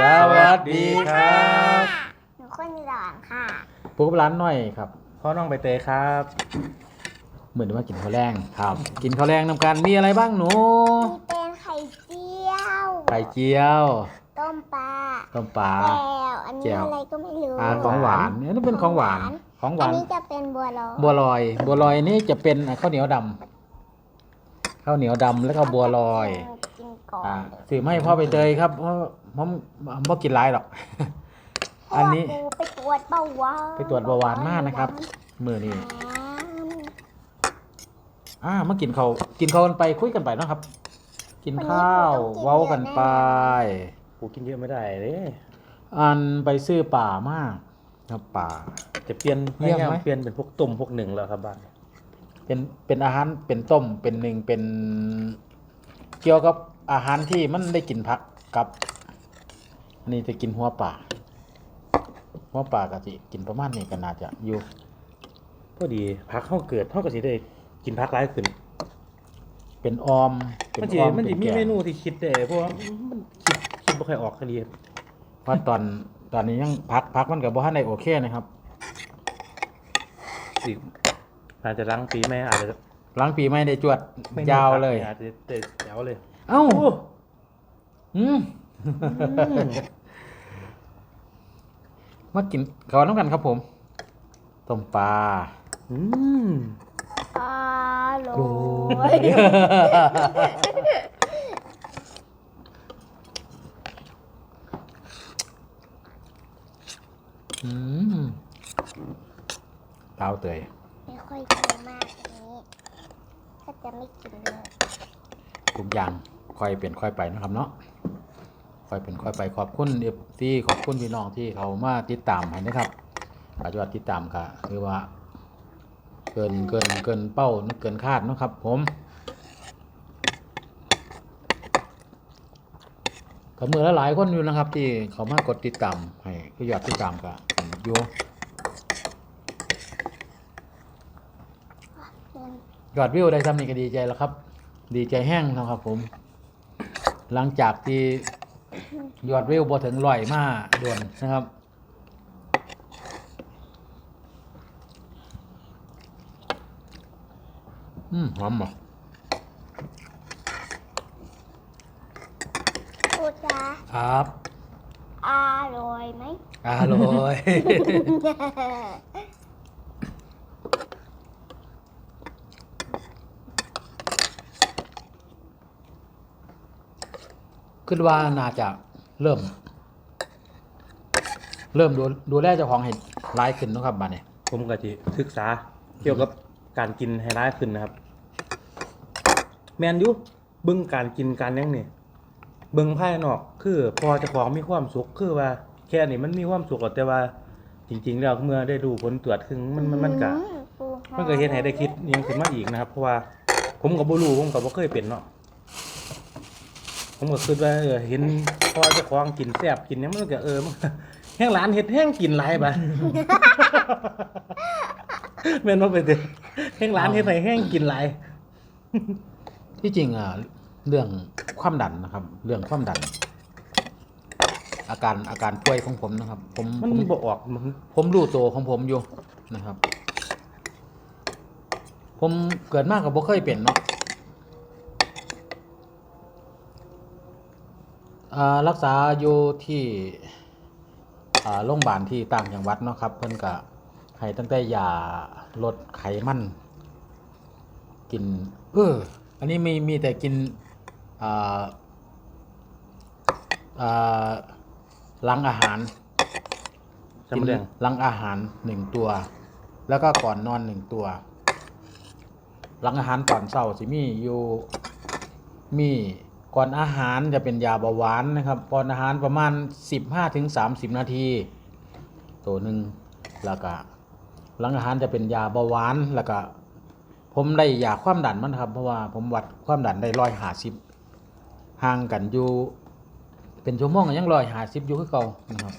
สวัสดีครับหนูคนหลอนค่ะปุ๊กร้านหน่อยครับพ่อน้องใบเตยครับเหมือนว่ากินข้าวแรงครับ กินข้าวแรงนำกันมีอะไรบ้างหนูมีเป็นไข่เจียวไข่เจียวต้มปลาต้มปลาแจ่วอันแจ่นี้วอะไรก็ไม่รู้อ่าของหวานเนี่ยนี่เป็นของหวานของหอัวานนนี้จะเป็นบัวลอยบัวลอยบัวลอยนี่จะเป็นอะข้าวเหนียวดำข้าวเหนียวดำแล้วก็บัวลอยกินก่อนอ่าสื่อไม่พ่อไปเตยครับเพราะ ผมพ่กินหลายหรอก อันนี้ เพราะว่าปูไปตรวจเบาหวานไปตรวจเบาหวานมากนะครับ มือนี่อ่ามากินเขาวกินเขาวกันไปคุยกันไปเนาะครับ กินข้าวเว้ากันไป กูกินเยอะไม่ได้เลยอันไปซื้อป่ามากครับป่า จะเปลี่ยนเยี่ยมไหมพาาเปลี่ยนเป็นพวกต้มพวกหนึ่งแล้วครับบ้านเป็นเป็นอาหารเป็นต้มเป็นหนึ่งเป็น เกี่ยวกับอาหารที่มันได้กินผักกับ อันนี้จะกินหัวป่าหัวป่ากะจิกินประมาณนี้ก็น่าจะอยู่พอดีพักเข้าเกิดเท่ากับสิได้กินพักร้ายขึ้น เป็นออมเป็มันนจะออมมันเป็จะนมีแกเมงนูที่คิดได้เพราะว่ามันคิดคิดไม่ค่อยออกคดีเพราะตอนตอนนี้ยังพักพักมันกับบ่ทันได้โอเคนะครับสิอาจจะล้างปีแม่อาจจะหลังปีใหม่ได้จวดไม่ยาวเลยอาจจะได้ยาวเลย เอ้าโอ้อืม มากินข้าวน้ำกันครับผมต้มปลาอืมอร่โอ้อยยอืมเต้าเตยไม่ค่อยกินมากอันนี้ก็จะไม่กินเลยทุกอย่างค่อยเปลี่ยนค่อยไปนะครับเนาะ ค่อยเป็นค่อยไปขอบคุณเอฟซีขอบคุณพี่น้องที่เขามาติดตามให้นะครับอาจจะว่าติดตามก็คือว่า เกินเกินเกินเป้าเกินคาดนะครับ ผมก็มือละหลายคนอยู่นะครับ ที่เขามากดติดตามให้ก็ยอดติดตามก็อยู่ยอดวิวได้ทำนี่ก็ดีใจแล้วครับ ดีใจแห้งนะครับผม หลังจากที่ ยอดวิวบ่ถึงร้อยมาด่วนนะครับ อืมหอมอะพูดจาครับ อร่อยไหมอร่อย คิดว่าน่าจะเริ่ม เริ่มดูดูแลเจ้าของให้ร้ายขึ้นเนาะครับบ้านนี้ผมก็จะศึกษาเกี่ยวกับการกินให้ร้ายขึ้นนะครับ แมนอยุเบึงการกินการหยังนี่เบึงภายนอก คือพอเจะของมีความสุขคือว่า แค่นี้มันมีความสุขหรอกแต่ว่า จริง ๆ แล้วเมื่อได้ดูผลตรวจคือมันมันมันก็อืปูหอมันก็เฮ็ดให้ได้คิดอิหยังขึ้นมาอีกนะครับ เพราะว่าผมก็บ่รู้ผมก็บ่เคยเป็นเนาะ ผมก็คิดว่าเออเห็นพอเจ้าของกินแซ่บกินหยังมันก็เออมันก็แห้งหลานเฮ็ดแห้งกินหลายบาแม่นบ่ไปเด้อแห้งหลานเฮ็ดให้แห้งกินหลาย ที่จริงอะเรื่องความดันนะครับ เรื่องความดัน อาการอาการป่วยของผมนะครับ ผมมันผมบ่ออกมันผมรู้ตัวของผมอยู่นะครับ ผมเกิดมากกับบ่เคยเป็นเนาะอ่า รักษาอยู่ที่อ่าโรงพยาบาลที่ต่างจังหวัดเนาะครับ เพิ่นก็ให้ตั้งแต่ยาลดไขมันกินเอออันนี้มีมีแต่กินอ่าอ่าหลังอาหารจำเรื่องหลังอาหารหนึ่งตัว แล้วก็ก่อนนอนหนึ่งตัวหลังอาหารตอนเช้าสิมีอยู่มี ก่อนอาหารจะเป็นยาเบาหวานนะครับก่อนอาหารประมาณ 15ถึง30 นาทีตัวหนึ่งแล้วก็หลังอาหารจะเป็นยาเบาหวานแล้วก็ผมได้ยาความดันมันครับเพราะว่าผมวัดความดันได้ร้อยหาสิบห่างกันอยู่ เป็นชั่วโมงยังร้อยหาสิบอยู่คือเก่านะครับ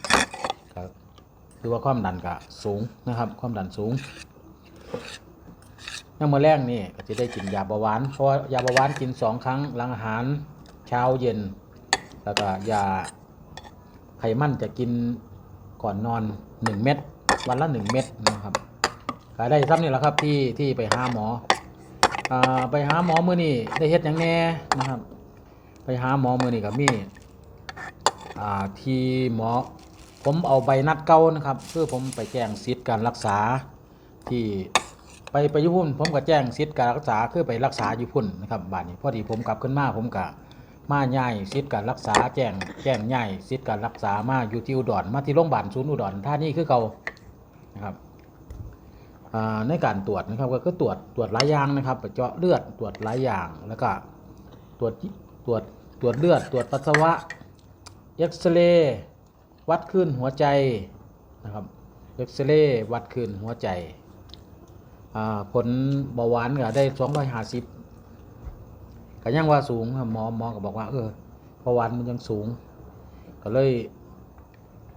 คือว่าความดันก็สูงนะครับ ความดันสูงยามมื้อแรกนี่ก็จะได้กินยาเบาหวานเพราะว่ายาเบาหวานกินสองครั้งหลังอาหาร เช้าเย็น แล้วก็ยาไขมันจะกินก่อนนอนหนึ่งเม็ดวันละหนึ่งเม็ดนะครับก็ได้ซ้ำนี่แหละครับที่ที่ไปหาหมออไปหาหมอมือนี่ได้เฮ็ดหยังแน่นะครับ ไปหาหมอมือนี่กับมี่ที่หมอผมเอาใบนัดเก่านะครับเพื่อผมไปแจ้งสิทธิ์การรักษาที่ไปไปยุพุ่น ผมก็แจ้งสิทธิ์การรักษาคือไปรักษาอยู่พุ่นนะครับบาดนี้พอดีผมกลับขึ้นมาผมก็ มาย้ายสิทธิ์การรักษาแจ้งแจ้งย้ายสิทธิ์การรักษามาอยู่ที่อุดรมาที่โรงพยาบาลศูนย์อุดรท่านี่คือเก่านะครับในการตรวจนะครับก็คือตรวจตรวจหลายอย่างนะครับเจาะเลือดตรวจหลายอย่างแล้วก็ตรวจตรวจตรวจเลือด ตรวจปัสสาวะเอ็กซเรย์วัดคลื่นหัวใจนะครับเอ็กซเรย์วัดคลื่นหัวใจผลเบาหวานก็ได้250 ก็ยังว่าสูงครับหมอหมอก็บอกว่า เออเบาหวานมันยังสูง ก็เลย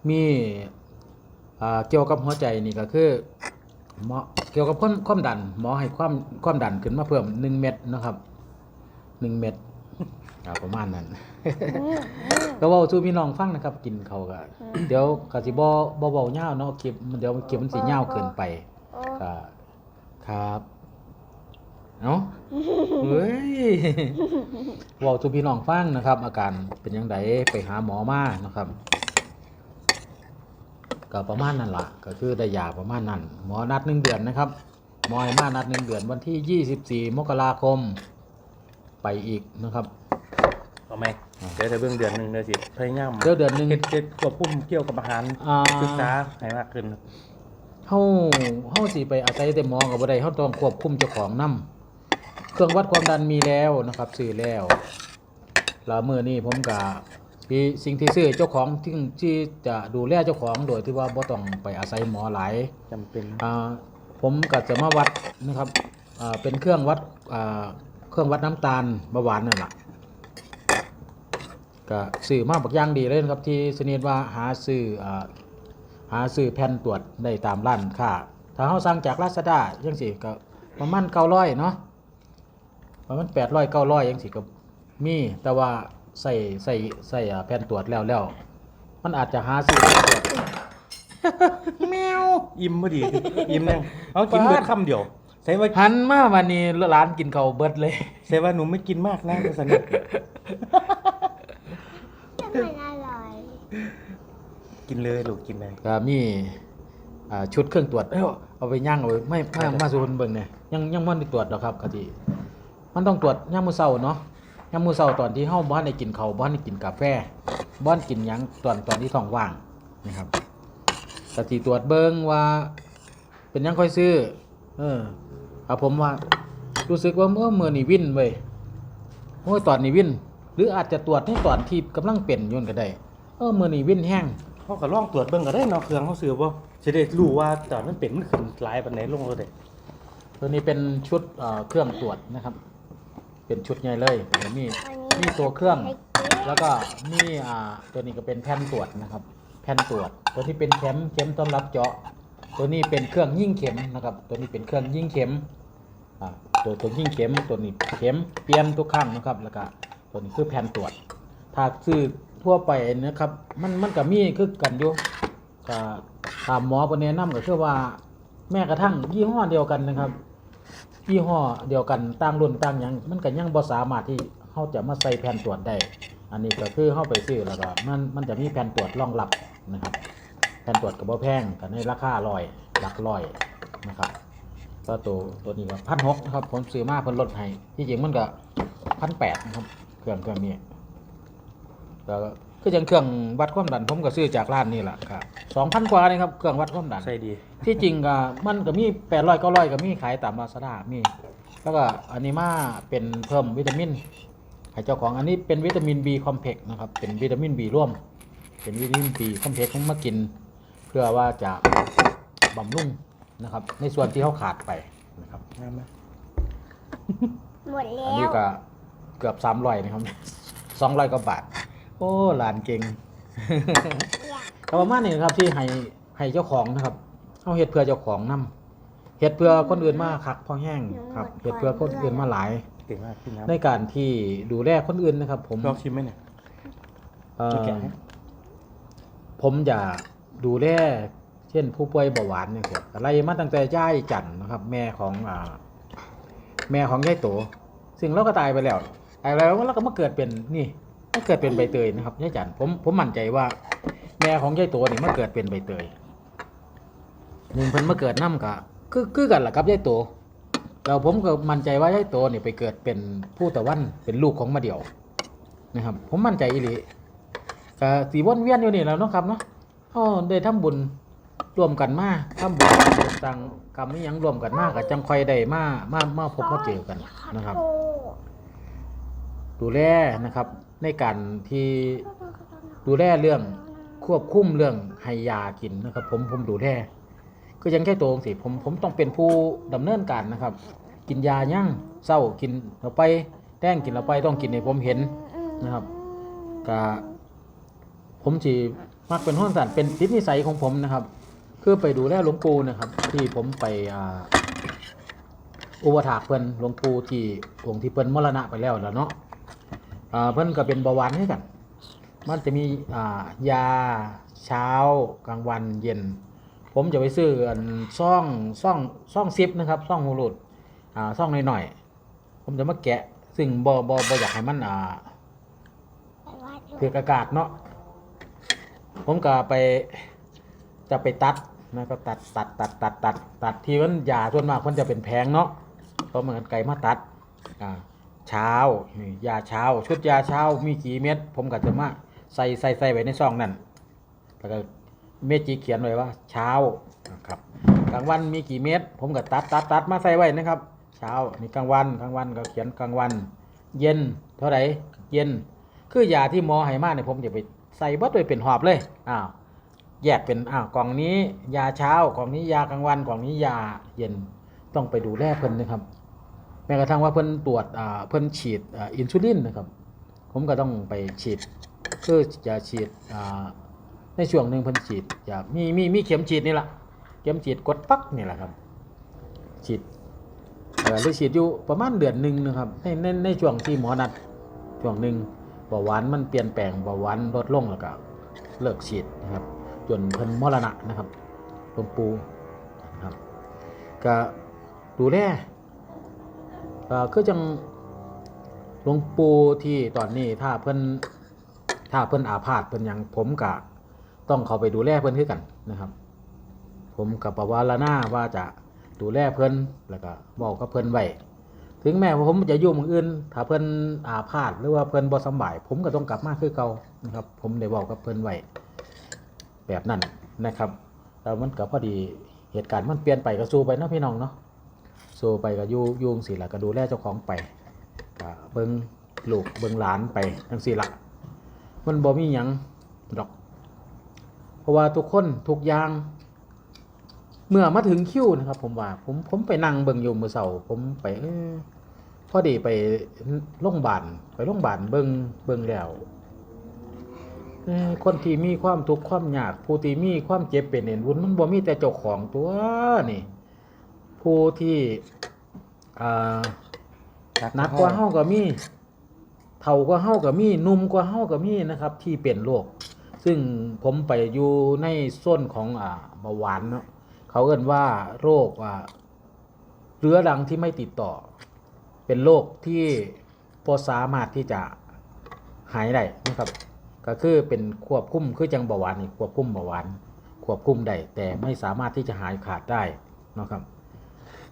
มีอ่าเกี่ยวกับหัวใจนี่ก็คือหมอเกี่ยวกับความความดัน หมอให้ความความดันขึ้นมาเพิ่ม1เม็ดนะครับ1เม็ดอ่าประมาณนั้นก็เว้าสู่พี่น้องฟังนะครับ กินเขาวก็เดี๋ยวก็สิบ่บ่เว้ายาวเนาะคลิปเดี๋ยวคลิปมันสิยาวเกินไปโอ้ก็ครับ เนาะเฮ้ยเว้าสู่พี่น้องฟังนะครับ อาการเป็นจังไดไปหาหมอมานะครับก็ประมาณนั้นล่ะก็คือได้ยาประมาณนั้นหมอนัดหนึ่งเดือนนะครับหมอให้มานัดหนึ่งเดือนวันที่24มกราคมไปอีกนะครับเอาไหมเดี๋ยวจะเบื้องเดือนหนึ่งเดี๋ยวสิพยายามเดี๋ยวเดือนหนึ่งเฮ็ดเฮ็ดควบคุมเกี่ยวกับอาหารอ่าศึกษาให้มากขึ้นครับเฮาเฮาสิไปอาศัยแต่หมอก็บ่ได้เฮาต้องควบคุมเจ้าของนํ เครื่องวัดความดันมีแล้วนะครับซื้อแล้วแล้วมื้อนี้ผมก็มีสิ่งที่ซื้อเจ้าของที่ที่จะดูแลเจ้าของโดยที่ว่าบ่ต้องไปอาศัยหมอหลายจำเป็นอ่าผมก็จะมาวัดนะครับอ่าเป็นเครื่องวัดอ่าเครื่องวัดน้ำตาลเบาหวานนั่นแหละก็ซื้อมาบักอย่างดีเลยนะครับที่สนิทว่าหาซื้ออ่าหาซื้อแผ่นตรวจได้ตามร้านค้าถ้าเขาสั่งจากลาซาด้ายังสิก็ประมาณเก้าร้อยเนาะ ประมาณแปดร้อยเก้าร้อยยังสิก็มีแต่ว่าใส่ใส่ใส่อ่าแผ่นตรวจแล้วแล้วมันอาจจะหาซื้อแผ่นตรวจแมวอิ่มพอดีอิ่มยังเอากินปาดเบิดคำเดียวใส่ว่าหันมาวันนี้ร้านกินเขาวเบิดเลยใส่ว่าหนูไม่กินมากนะก็สนิทจะมันอร่อยกินเลยลูกกินเลยก็มีอ่าชุดเครื่องตรวจเอ้าเอาไปย่างเอาไว้ไม่ไม่มาสู่คนเบิ่งเนี่ยยังยังมันได้ตรวจหรอกครับกะทิ มันต้องตรวจย่างมื้อเช้าเนาะย่างมื้อเช้าตอนที่เฮาบ่ทันได้กินข้าวบ่ทันได้กินกาแฟบ่ทันกินหยังตอนตอนที่ท้องว่างนะครับกะทิตรวจเบิ่งว่า เป็นหยังค่อยซื้อ เออครับผมว่า รู้สึกว่าเมื่อมื้อนี้วินเว้ยโอ้ยตอนนี้วิน หรืออาจจะตรวจในตอนที่กำลังเป็นอยู่นั่นก็ได้ เออมื้อนี้วินแห้งเขาก็ลองตรวจเบิ่งก็ได้เนาะเครื่องเขาซื้อบ่จะได้รู้ว่าตอนมันเป็นมันขึ้นหลายปานไหนลงแล้วได้ตัวนี้เป็นชุดเอ่อเครื่องตรวจนะครับ เป็นชุดใหญ่เลยเดี๋ยวมีวันมีนี้ตัวเครื่องให้กินแล้วก็มีอ่าตัวนี้ก็เป็นแผ่นตรวจนะครับ แผ่นตรวจ ตัวที่เป็นเข็มเข็มสำหรับเจาะ ตัวนี้เป็นเครื่องยิ่งเข็มนะครับ ตัวนี้เป็นเครื่องยิ่งเข็มอ่าตัวตัวยิ่งเข็มตัวนี้เข็มเปลี่ยนทุกครั้งนะครับ แล้วก็ตัวนี้คือแผ่นตรวจ ถ้าซื้อทั่วไปนะครับมันมันก็มีคือกันอยู่ก็ตามหมอปนแนะนำก็คือว่าแม้กระทั่งยี่ห้อเดียวกันนะครับ ยี่ห้อเดียวกันต่างรุ่นต่างยังมันก็ยังบ่สามารถที่เขาจะมาใส่แผ่นตรวจได้ อันนี้ก็คือเข้าไปซื้อแล้วก็มันมันจะมีแผ่นตรวจรองรับนะครับ แผ่นตรวจก็บ่แพงก็ในราคาร้อยหลักร้อยนะครับก็ตัวตัวนี้ก็พันหกนะครับผมซื้อมาเพิ่นลดให้ที่จริงมันก็พันแปดนะครับเครื่องเครื่องนี้ก็ คือจังเครื่องวัดความดันผมก็ซื้อจากร้านนี่แหละครับสองพันกว่านี่ครับเครื่องวัดความดันใส่ดี ที่จริงก็มันก็มีแปดร้อยเก้าร้อยก็มีขายตามลาซาด้ามี แล้วก็อันนี้มาเป็นเพิ่มวิตามินให้เจ้าของอันนี้เป็นวิตามิน B คอมเพล็กซ์นะครับ เป็นวิตามิน B ร่วม เป็นวิตามิน B คอมเพล็กซ์ผมมากิน เพื่อว่าจะบำรุงนะครับ ในส่วนที่เขาขาดไปนะครับงามไหมหมดอันแล้นี้ว ก็เกือบสามร้อยนะครับสองร้อยกว่าบาท โอ้หลานเก่งอยากก็ประมาณนี้นะครับที่ให้ให้เจ้าของนะครับเอาเฮ็ดเพื่อเจ้าของนํเฮ็ดเพื่อคนอื่นมาคักพอแห้งครับเฮ็ดเพื่อคนอื่นมาหลาย เก่งมากพี่น้ในการที่ดูแลคนอื่นนะครับ ผมำลองชิมไหมเนี่ย เอ่อไม่แกะให้ ผมจะดูแลเช่นผู้ป่วยเบาหวานเนี่ยครับอะไรมาตั้งแต่ย่ายจันทร์นะครับ แม่ของอ่าแม่ของยายโตซึ่งเราก็ตายไปแล้วตายไปแล้วเราก็มาเกิดเป็นนี่ มาเกิดเป็นใบเตยนะครับยายจันทร์ผมผมมั่นใจว่า แม่ของยายโตนี่มาเกิดเป็นใบเตยหนึ่งเพิ่นมาเกิดน้ำกะคือคือกันแหละครับยายโตแล้วผมก็มั่นใจว่ายายโตนี่ไปเกิดเป็นผู้ตะวันเป็นลูกของมาเดี่ยวนะครับ ผมมั่นใจอีหลีก็สีวนเวียนอยู่นี่แล้วเนาะครับเนาะอ๋อได้ทำบุญร่วมกันมาทำบุญต่างกรรมนี่ยังรวมกันมากก็จังคอยได้มามามาพบมาเจอกันนะครับ ดูแลนะครับ ในการที่ดูแลเรื่องควบคุมเรื่องให้ยากินนะครับ ผมผมดูแลก็ยังแค่ตัวสิผมผมต้องเป็นผู้ดำเนินการนะครับ กินยายั่งเศร้ากินเราไปแต้งกินเราไปต้องกินให้ผมเห็นนะครับกะผมจีมักเป็นห้องสันเป็นติดนิสัยของผมนะครับ คือไปดูแลหลวงปู่นะครับ ที่ผมไปอุปถากเพิ่นหลวงปู่ที่องค์ที่เพิ่นมรณะไปแล้วแล้วเนาะ เพิ่นก็เป็นเบาหวานให้กันมันจะมีอ่ายาเช้ากลางวันเย็น ผมจะไปซื้ออันซ่องซ่องซ่องซิปนะครับซ่องหูรูดอ่าซ่องหน่อยๆผมจะมาแกะ ซึ่งบ่บ่บ่อยากให้มันอ่าแต่ว่าเพื่ออากาศเนาะผมก็ไปจะไปตัดนะก็ตัดตัดตัดตัดตัดตัดที่มันยาส่วนมากมันจะเป็นแพงเนาะเพราะเหมือนไก่มาตัดอ่า เช้ายาเช้า ชุดยาเช้ามีกี่เม็ดผมก็จะมาใส่ใส่ใส่ไว้ในซองนั่นแล้วก็เม็ดจีเขียนไว้ว่า เช้านะครับกลางวันมีกี่เม็ดผมก็ตัดตัดตัดมาใส่ไว้นะครับ เช้านี่กลางวันกลางวันก็เขียนกลางวัน เย็นเท่าไหร่เย็น คือยาที่หมอให้มาเนี่ยผมจะไปใส่บัดไว้เป็นหอบเลยอ้าวแยกเป็นอ้าวกล่องนี้ยาเช้ากล่องนี้ยากลางวันกล่องนี้ยาเย็นต้องไปดูแลเพิ่นนะครับ ม้กระทั่งว่าเพิ่นตรวจอ่าเพิ่นฉีดอินซูลินนะครับ ผมก็ต้องไปฉีดคือจะฉีดอ่าในช่วงหนึ่งเพิ่นฉีดจะมีมีมีเข็มฉีดนี่แหละเข็มฉีดกดปักนี่แหละครับฉีดเออหรือฉีดอยู่ประมาณเดือนหนึ่งนะครับในในในช่วงที่หมอนัดช่วงหนึ่งเบาหวานมันเปลี่ยนแปลงเบาหวานลดลงแล้วก็เลิกฉีดนะครับ จนเพิ่นมรณะนะครับหลวงปู่นะครับก็ดูแล คือจังหลวงปู่ที่ตอนนี้ถ้าเพิ่นถ้าเพิ่นอาพาธเพิ่นยังผมกะต้องเข้าไปดูแลเพิ่นคือกันนะครับ ผมกับปวารณาว่าจะดูแลเพิ่นแล้วก็บอกกับเพิ่นไว้ถึงแม้ว่าผมจะยู่หมืองอื่น ถ้าเพิ่นอาพาธหรือว่าเพิ่นบ่สบาย ผมก็ต้องกลับมาคือเก่านะครับ ผมได้บอกกับเพิ่นไว้แบบนั้นนะครับแล้วมันก็พอดีเหตุการณ์มันเปลี่ยนไปก็สู้ไปเนาะพี่น้องเนาะ สู้ไปก็ยู่ยุ่งสิละก็ดูแลเจ้าของไปก็เบิ่งลูกเบิ่งหลานไปจังสี่ละมันบ่มีหยังดอก เพราะว่าทุกคนทุกอย่าง เมื่อมาถึงคิวนะครับ ผมว่าผมผมไปนั่งเบิ่งอยู่มือเสาผมไปเออพอดีไปโรงพยาบาลไปโรงพยาบาลเบิ่งเบิ่งแล้วคนที่มีความทุกข์ความยากผู้ที่มีความเจ็บเป็นเห็นวุ่นมันบ่มีแต่เจ้าของตัวนี่ ผู้ที่อ่านักกว่าเฮาก็มีเฒ่ากว่าเฮาก็มีหนุ่มกว่าเฮาก็มีนะครับ ที่เป็นโรคซึ่งผมไปอยู่ในโซนของอ่าเบาหวานเนาะเขาเอ่นว่าโรคว่าเรื้อรังที่ไม่ติดต่อ เป็นโรคที่พอสามารถที่จะหายได้นะครับ ก็คือเป็นควบคุมคือจังเบาหวานนี่ควบคุมเบาหวานควบคุมได้แต่ไม่สามารถที่จะหายขาดได้นะครับ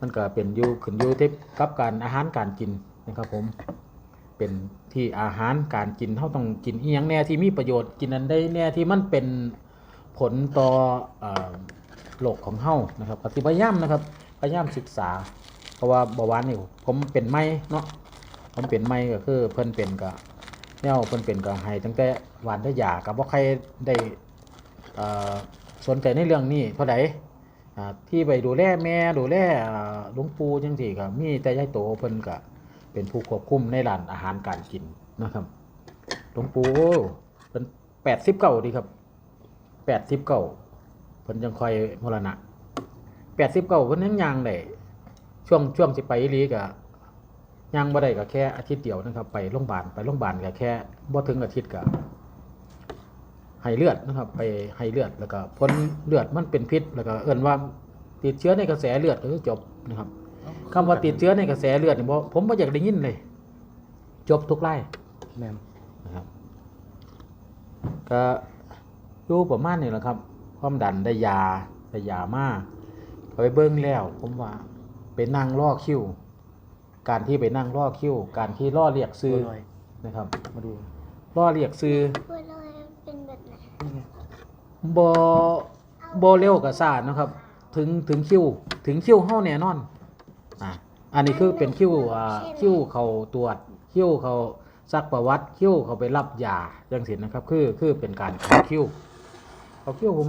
มันก็เป็นอยู่ขึ้นอยู่ที่กับการอาหารการกินนะครับผมเป็นที่อาหารการกินเท่าต้องกินอีหยังแน่ที่มีประโยชน์กินอันใดแน่ที่มันเป็นผลต่อโลกของเฮานะครับก็สิพยายามนะครับพยายามศึกษา เพราะว่าเบาหวานนี่ผมเป็นไม่เนาะผมเป็นไม่ก็คือเพิ่นเป็นก็แนวเพิ่นเป็นก็ให้ตั้งแต่หวานได้ยากับว่าใครได้สนใจในเรื่องนี้เท่าใดอ่ ที่ไปดูแลแม่ดูแลหลวงปู่จังซี่ก็มีแต่ยายโตเพิ่นก็เป็นผู้ควบคุมในร้านอาหารการกินนะครับหลวงปู่เพิ่น89ดีครับ89เก้าพิ่นจังคอยมรณะแปดสิบเก้าเพิ่นยังยังได้ช่วงช่วงสิไปอีหลีก็ยังบ่ได้ก็แค่อาทิตย์เดียวนะครับ ไปโรงพยาบาลไปโรงพยาบาลก็แค่บ่ถึงอาทิตย์ก็ ให้เลือดนะครับ ไปให้เลือดแล้วก็ผลเลือดมันเป็นพิษ แล้วก็เอิ้นว่าติดเชื้อในกระแสเลือดก็คือจบนะครับคำว่าติดเชื้อในกระแสเลือดนี่บ่ผมบ่อยากได้ยินเลย จบทุกไล่แม่นนะครับก็อยู่ประมาณนี้แหละครับ ความดันได้ยาได้ยามาก็ไปเบิ้งแล้ว ผมว่าไปนั่งรอคิวการที่ไปนั่งรอคิวการที่รอเรียกซื้อบัวลอยนะครับ มาดูรอเรียกซื้อ บอบเร็วกับซานะครับ ถึงถึงคิวถึงคิวเฮาแน่นอนอะอันนี้คือเป็นคิวอ่าคิวเขาตรวจคิวเขาซักประวัติคิวเขาไปรับยาจังสินะครับ คือคือเป็นการเข้าคิวเขาคิวผม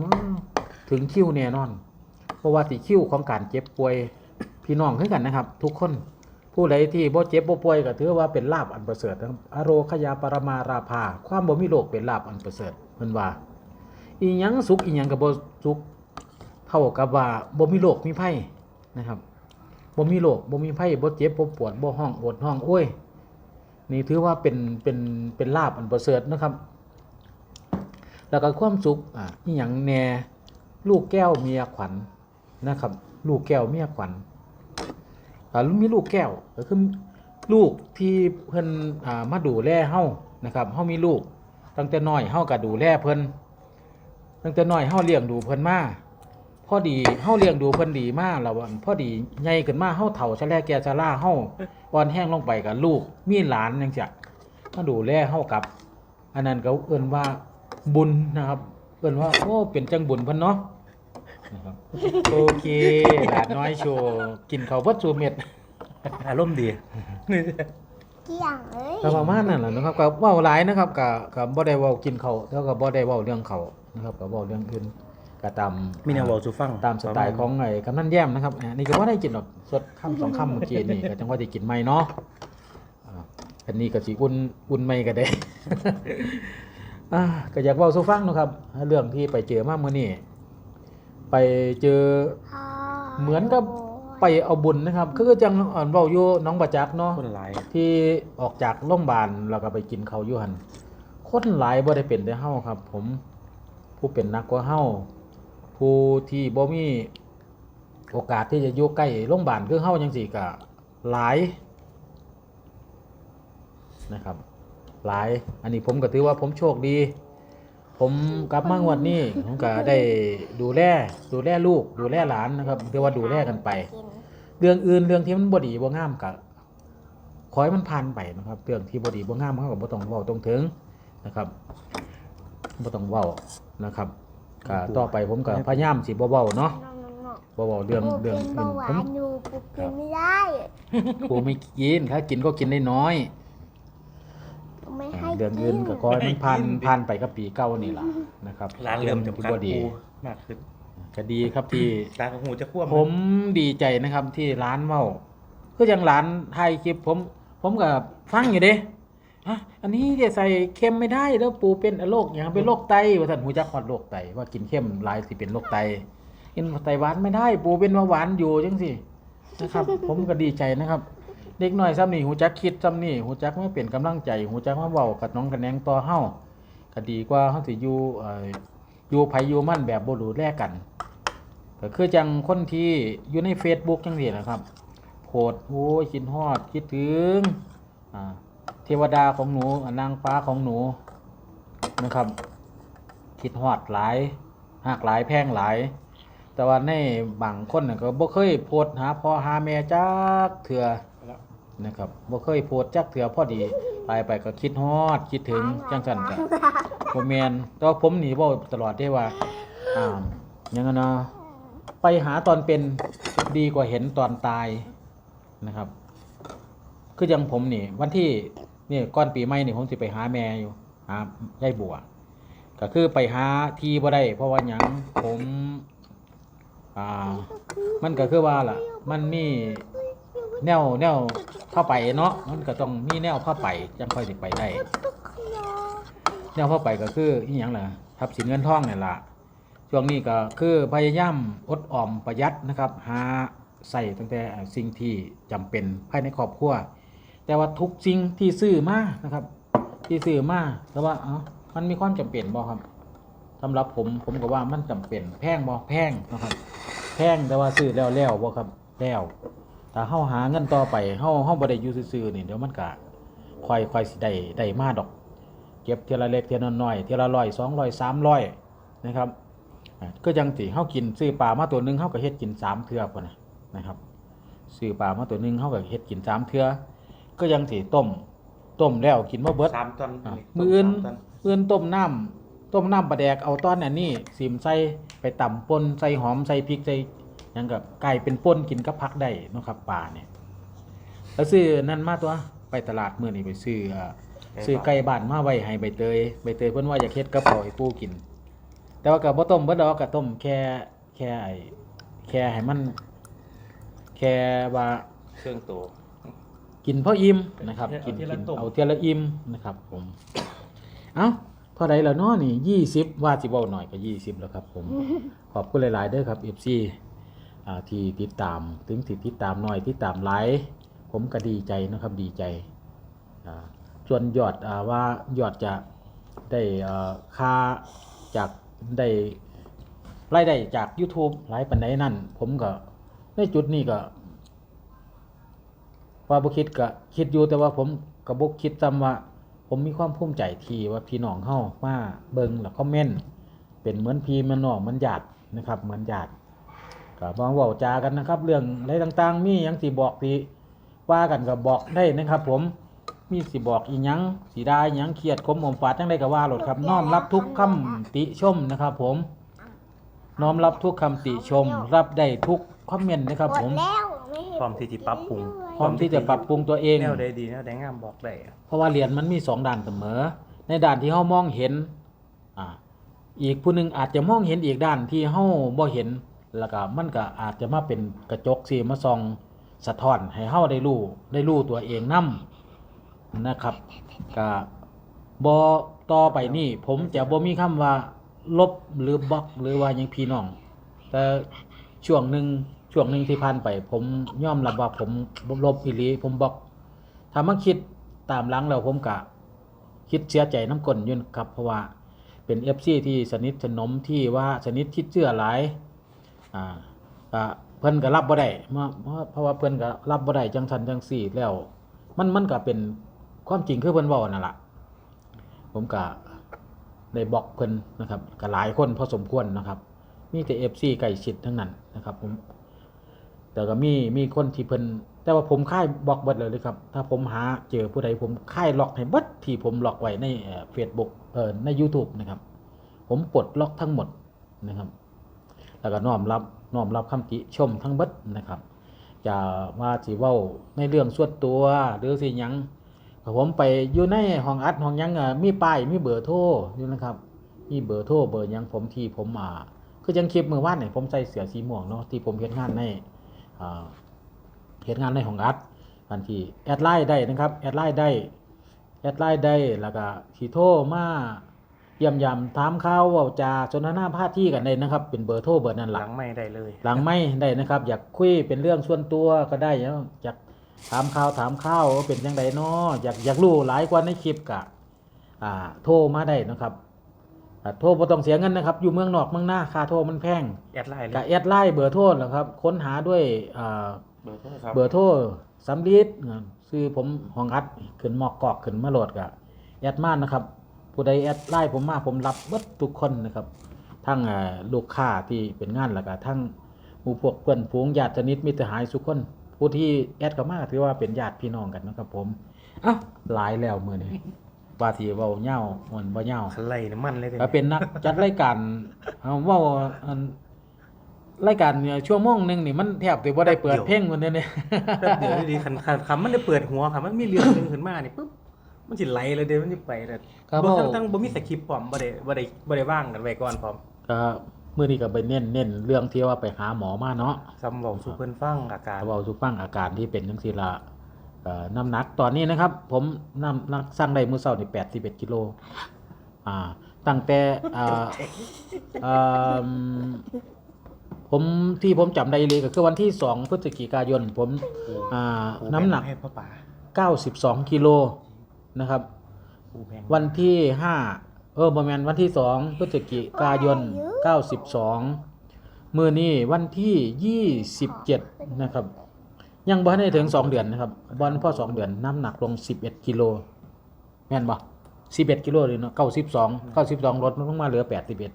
ถึงคิวแน่นอน เพราะว่าติคิวของการเจ็บป่วยพี่น้องคือกันนะครับ ทุกคนผู้ใดที่บ่เจ็บบ่ป่วยก็ถือว่าเป็นลาบอันประเสริฐนะครับอโรคยาปรมาราภาความบ่มีโรคเป็นลาบอันประเสริฐเพิ่นว่า อีหยังสุขอีหยังก็บ่สุขเท่ากับว่าบ่มีโรคมีภัยนะครับบ่มีโรคบ่มีภัยบ่เจ็บบ่ปวดบ่ห้องอดห้องโอ้ยนี่ถือว่าเป็นเป็นเป็นลาบอันประเสริฐนะครับ แล้วก็ความสุขอะอีหยังแน่ลูกแก้วเมียขวัญนะครับ ลูกแก้วเมียขวัญอ่ามีลูกแก้วก็คือลูกที่เพิ่นอ่ามาดูแลเฮานะครับเฮามีลูกตั้งแต่น้อยเฮาก็ดูแลเพิ่น ตั้งแต่น้อยเฮาเลี้ยงดูเพิ่นมาพอดีเฮาเลี้ยงดูเพิ่นดีมาแล้วอะพอดีใหญ่ขึ้นมาเฮาเฒ่าชะแลแก่ชะลาเฮาอ่อนแห้งลงไปกับลูก มีหลานจังซี่มาดูแลเฮากับ อันนั้นก็เอิ้นว่าบุญนะครับ เอิ้นว่าโอ้เป็นจังบุญเพิ่นเนาะนะครับโอเคหลานน้อยโชว์กินข้าวเบิดสูเม็ดอารมณ์ดีนี่เกี่ยงเอ้ยก็ประมาณนั้นแหละนะครับก็เว้าหลายนะครับก็ก็บ่ได้เว้ากินข้าวแล้วก็บ่ได้เว้าเรื่องข้าว นะครับก็เว้าเรื่องอื่นก็ตามมีแนวเว้าสู่ฟังตามสไตล์ของไอ้กำนันแย้มนะครับอ่านี่ก็ว่าได้กินหรอกสดค่ำสองค่ำเมื่อกี้นี่ก็จังว่าได้กินไหมเนาะอ่าอันนี้ก็สิอุ่นอุ่นไม่ก็ได้ อ่าก็อยากเว้าสู่ฟังเนาะครับ เรื่องที่ไปเจอมาเมื่อนี้ไปเจอพ่อเหมือนกับไปเอาบุญนะครับ คือจังอ่อนเว้าอยู่หน้องประจักษ์เนาะคนหลายที่ออกจากโรงพยาบาลแล้วก็ไปกินข้าวอยู่หันคนหลายบ่ได้เป็นแต่เฮาครับ ผม ผู้เป็นนักกว่าเฮาผู้ที่บ่มีโอกาสที่จะอยู่ใกล้โรงพยาบาลคือเฮาจังซี่ก็หลายนะครับ หลายอันนี้ผมก็ถือว่าผมโชคดี ผมกลับมางวดนี้ผมก็ได้ดูแลดูแลลูก ดูแลหลานนะครับถือว่าดูแลกันไป เรื่องอื่นเรื่องที่มันบดีบ่งามก็ขอให้มันผ่านไปนะครับ เรื่องที่บดีบ่งามเขาก็บ่ต้องเว้าตรงถึงนะครับบ่ต้องเว้า นะครับก็ต่อไปผมก็พยายามสิบ่เว้าเนาะน้องน้องน้องบ่เว้าเรื่องปูเรื่องเป็นอื่เบานหวาผมนอยู่ปูกินไม่ได้กูไม่กินถ้ากินก็กินได้น้อยไม่อ่าให้เรื่องอื่นก็ขอให้มันผ่านผ่านไปกับปีเก่านี่ล่ะนะครับร้านเริ่มจากที่การบ่ดีปูมากขึ้นก็ดีครับที่ร้านของหูจะคว่ำผมดีใจนะครับที่ร้านเมาคืออย่างร้านไทยคลิปผม ผมกับฟังอยู่เด้ ฮะอันนี้จะใส่เค็มไม่ได้แล้วปูเป็นโรคอย่างเป็นโรคไตว่าท่านหูจักขอดโรคไตว่ากินเค็มหลายสิเป็นโรคไตกินไตหวานไม่ได้ ปูเป็นเบาหวานอยู่จังสินะครับ ผมก็ดีใจนะครับเด็กน้อยซ้ำนี่หูจักคิดซ้ำนี่หูจักไม่เปลี่ยนกำลังใจหูจักมาเว้ากับน้องกับแนงต่อเฮาก็ดีกว่าเฮาสิอยู่อ่ออยู่ไผอยู่มั่นแบบบ่รู้แลกกันก็คือจังคนที่อยู่ใน Facebook จังซี่นะครับโพดโอ้ยคิดฮอดคิดถึงอ่า เทวดาของหนูอ่านางฟ้าของหนูนะครับ คิดฮอดหลายหักหลายแพงหลาย แต่ว่าในบางคนก็บ่เคยโพดหาพ่อหาแม่จักเถื่อนะครับบ่เคยโพดจักเถื่อพอดีตายไปก็คิดฮอดคิดถึงจังซั่นก็บ่แมนแต่ว่าผมหนี่ตลอดได้ว่าอ่าหยังไงนะไปหาตอนเป็นดีกว่าเห็นตอนตายนะครับ คืออยังผมนี่ วันที่นี่ก่อนปีใหม่นี่ผมสิไปหาแม่อยู่หายายบัว ก็คือไปหาทีบ่ได้เพราะว่าหยังผมอ่ามันก็คือว่าล่ะ มันมีแนวแนวเข้าไปเนาะมันก็ต้องมีแนวเข้าไปจังค่อยสิไปได้ แนวเข้าไปก็คืออีหยังล่ะทรัพย์สินเงินทองนี่ล่ะช่วงนี้ก็คือพยายามอดออมประหยัดนะครับ หาใส่ตั้งแต่สิ่งที่จำเป็นภายในครอบครัว แต่ว่าทุกสิ่งที่ซื้อมานะครับ ที่ซื้อมาแต่ว่าเอ้ามันมีความจำเป็นบ่ครับสำหรับผมผมก็ว่ามันจำเป็นแพงบ่แพงนะครับ แพงแต่ว่าซื้อแล้วแล้วบ่ครับแล้วถ้าเฮาหาเงินต่อไปเฮาเฮาบ่ได้อยู่ซื่อนี่เดี๋ยวมันก็ค่อยค่อยสิได้ได้มาดอก เก็บเทีละเล็กเทีละน้อยเทีละร้อยสองร้อยสามร้อยนะครับก็ยังสิเฮากินซื้อปลามาตัวหนึงเฮาก็เฮ็ดกินสามเทือพุ่นน่ะนะครับซื้อปลามาตัวหนึงเฮาก็เฮ็ดกินสามเทื่อ ก็ยังสิต้ม ต้มแล้วกินบ่เบิด สามตอนอะมืออื่น สามตอื่นต้มน้ำต้มน้ำปลาแดกเอาตอนอันนี้สิมใส่ไปต่ำป่นใส่หอมใส่พริกใส่หยังกับไก่เป็นป่นกินกับผักได้เนาะครับปลาเนี่ยแล้วซื้อนั่นมาตัวไปตลาดมื้อนี้ไปซื้ออ่าซื้อไก่บ้านมาไว้ให้ใบเตยใบเตยเพิ่นว่าอยากเฮ็ดกับข้าวให้ปู่กิน แต่ว่าก็บ่ต้มเบิดดอกก็ต้มแค่แค่ไอ้แค่ให้มัน แค่ว่า เครื่องตัว กินพออิ่มนะครับเอากินเทียกิละนตุ่มเอาเทียละอิ่มนะครับ ผมเอ้าเท่าใดแล้วเนาะนี่ยี่สิบว่าสิเว้าหน่อยก็ยี่สิบแล้วครับ ผมขอบคุณหลายๆเด้อครับ FC อ่าที่ติดตามถึงที่ติดตามหน่อยติดตามหลายผมก็ดีใจนะครับดีใจอ่าส่วนยอดอ่าว่ายอดจะได้อ่าค่าจากได้รายได้จาก YouTube หลายปันไดนั่น ผมก็ในจุดนี้ก็ ว่าบ่คิดก็คิดอยู่แต่ว่าผมก็บ่คิดซ้ำว่า ผมมีความภูมิใจที่ว่าพี่น้องเฮามาเบิ่งแล้วคอมเมนต์เป็นเหมือนพี่เหมือนน้องเหมือนญาตินะครับเหมือนญาติก็บ่เว้าจากันนะครับ เรื่องอะไรต่างๆ มีหยังสิบอกสิว่ากันก็บอกได้นะครับ ผมมีสิบอกอีหยังสิได้หยังเครียดขมหมฝาดจังไดก็ว่าโลดครับน้อมรับทุกคำติชมนะครับ ผมน้อมรับทุกคำติชม รับได้ทุกคอมเมนต์นะครับหมผดมแล้วไม่เห็นพร้อมที่จะปรับปรุงพ ร้อมที่จะปรับปรุงตัวเอง แนวใดดีแนวใดงามบอกได้อะเพราะว่าเหรียญมันมีสองด้านเสมอ ในด้านที่เฮามองเห็นอ่าอีกผู้หนึงอาจจะมองเห็นอีกด้านที่เฮาบ่เห็นแล้วก็มันก็อาจจะมาเป็นกระจกที่มาส่องสะท้อนให้เฮาได้รู้ได้รู้ตัวเองนํนะครับก็บ่ต่อไปนี่ผมจะบ่มีคำว่าลบหรือบล็อกหรือว่าหยังพี่น้อง แต่ช่วงหนึ่ง ช่วงหนึ่งที่ผ่านไป ผมย่อมรับว่าผมลบอีหลีผมบอกถ้ามาคิดตามหลังแล้วผมกะคิดเสียใจน้ำกลอยุ่นครับเพราะว่าเป็น FC ที่สนิทสนมที่ว่าสนิทคิดเชื่อหลายอ่าก็เพิ่นก็รับบ่ได้เมื่อเพราะเพราะว่าเพิ่นก็รับบ่ได้จังสันจังสี่แล้ว มันมันก็เป็นความจริงคือเพิ่นเว้านั่นแหละผมก็ได้บอกเพิ่นนะครับก็หลายคนพอสมควรนะครับ มีแต่ FC ไก่ชิดทั้งนั้นนะครับผม แต่ก็มีมีคนที่เพิ่นแต่ว่าผมค่ายบล็อกเบิดเลยเลยครับ ถ้าผมหาเจอผู้ใดผมค่ายล็อกให้เบิดที่ผมล็อกไว้ในเฟซบุ๊กเอ่อใน YouTube นะครับ ผมปลดล็อกทั้งหมดนะครับ แล้วก็น้อมรับน้อมรับคำติชมทั้งเบิดนะครับจะว่าสิเว้าในเรื่องส่วนตัวหรือสิยังผมไปอยู่ในห้องอัดห้องยังอะมีป้ายมีเบอร์โทรอยู่นะครับ มีเบอร์โทรเบอร์ยังผมที่ผมอ่าคือจังคลิปมือวานเนี่ยผมใส่เสื้อสีม่วงเนาะที่ผมเฮ็ดงานในอ่า เฮ็ดงานในของรัฐทันทีแอดไลน์ได้นะครับแอดไลน์ได้แอดไลน์ได้แล้วก็สิโทรมาเยี่ยมยามถามข่าวเว้าจาสนทนาพาที่กันได้นะครับ เป็นเบอร์โทรเบอร์นั้นหหลัลังงไม่ได้เลย หลังไม่ได้นะครับ อยากคุยเป็นเรื่องส่วนตัวก็ได้อยากถามข่าวถามข่าวว่าเป็นจังไดเนาะอยากอยากรู้หลายกว่าในคลิปกะอ่าโทรมาได้นะครับอ่า โทรบ่ต้องเสียเงินนะครับ อยู่เมืองนอกเมืองหน้าค่าโทรมันแพงแอดไลน์เลก็ยแอดไลน์เบอร์โทรนะครับ ค้นหาด้วยอ่าเบอร์โทรศัพท์เบอร์โทรสำลีดซื้อผมห้องอัดขึ้นหมอกกอกขึ้นมาโหลดกับแอดมานะครับ ผู้ใดแอดไลน์ผมมาผมรับเบิดทุกคนนะครับ ทั้งเอ่อลูกค้าที่เป็นงานแล้วก็ทั้งหมู่พวกเพื่อนฝูงญาติสนิทมิตรหายสุกคน ผู้ที่แอดเข้ามาถือว่าเป็นญาติพี่น้องกันนะครับผมเอ้าหลายแล้วมือนี้ ว่าที่เว้าเหย้ามันบ่เหย้าคันไล่น้ำมันเลยเด้ก็เป็นนักจัดรายการเอาเว่าอันรายการเนี่ยชั่วโมงหนึงนี่มันแทบจะบ่ได้เปิดเพลงมันเนี่ย แป๊บเดียวดีๆคันคันคำมันได้เปิดหัวค่ะมันมีเรื่องหนึงขึ้นมานี่ปุ๊บมันสิไหลเลยเด้มันสิไปเลยครับบ่ผมตั้งบ่มีสคริปต์พร้อมบ่ได้บ่ได้บ่ได้ว่างกันไว้ก่อนพร้อมก็มื้อนี้ก็ไปเน้นเน้นเรื่องที่ว่าไปหาหมอมาเนาะ ซ้ำเว้าสู่เพิ่นฟังอาการ เขาเว้าทุกฟังอาการที่เป็นจังซี่ล่ะเอ่อ น้ำหนักตอนนี้นะครับ ผมน้ำหนักสร้างได้มื้อเช้านี่81กิโลอ่าตั้งแต่อ่าเอ่อผมที่ผมจำได้เลยก็คือวันที่2พฤศจิกายน ผมอ่าน้ำหนักให้พ่อป๋า92กิโลนะครับปูแพงวันที่เออบ่แม่นวันที่สองพฤศจิกายนเก้าสิบสองมื้อนี้วันที่ยี่สิบเจ็ดนะครับ ยังบ่ทันได้ถึงสองเดือนนะครับบ่ทันพอสองเดือนน้ำหนักลงสิบเอ็ดกิโลแม่นบ่สิบเอ็ดกิโลเลยเนาะเก้าสิบสองเก้าสิบสองลดลงมาเหลือแปดสิบเอ็ด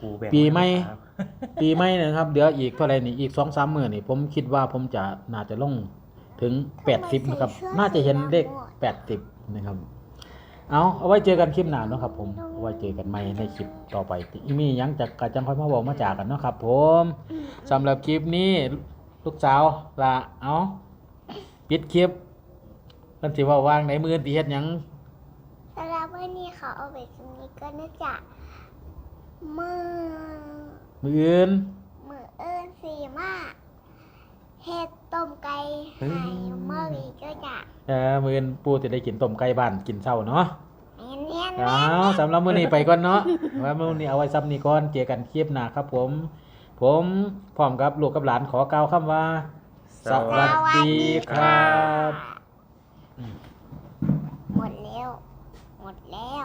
ปูแบ่งปีใหม่ครับปีใหม่นะครับเดี๋ยวอีกเท่าไหรนี่อีกสองสามมื้อนี่ผมคิดว่าผมจะน่าจะลงถึงแปดสิบนะครับ น่าจะเห็นเลขแปดสิบนะครับ เอาเอาไว้เจอกันคลิปหน้าเนาะครับ ผมเอาไว้เจอกันใหม่ในคลิปต่อไปอีมีหยังจากกะจังค่อยมาบอกมาจากกันเนาะครับ ผมสำหรับคลิปนี้ ลูกสาวละเอาปิดคลิปมันสิว่าว่างในมือตีเฮ็ดหยังสำหรับวันนี้เขาเอาไปตรงนี้ก็น่าจะมือมืออื่นมือเอิญสีมาเห็ดต้มไก่ให้เมื่อวีก็จะเออมืออื่นปูจะได้กินต้มไก่บ้านกินเช้าเนาะเนียนเนียนเอาสำหรับมื้อนี้ไปก่อนเนาะไว้มื้อนี้เอาไว้ซ้ำนี้ก่อนเจอกันคลิปหน้าครับผม ผมพร้อมกับลูกกับหลานขอกล่าวคำว่า สวัสดีครับ หมดแล้ว หมดแล้ว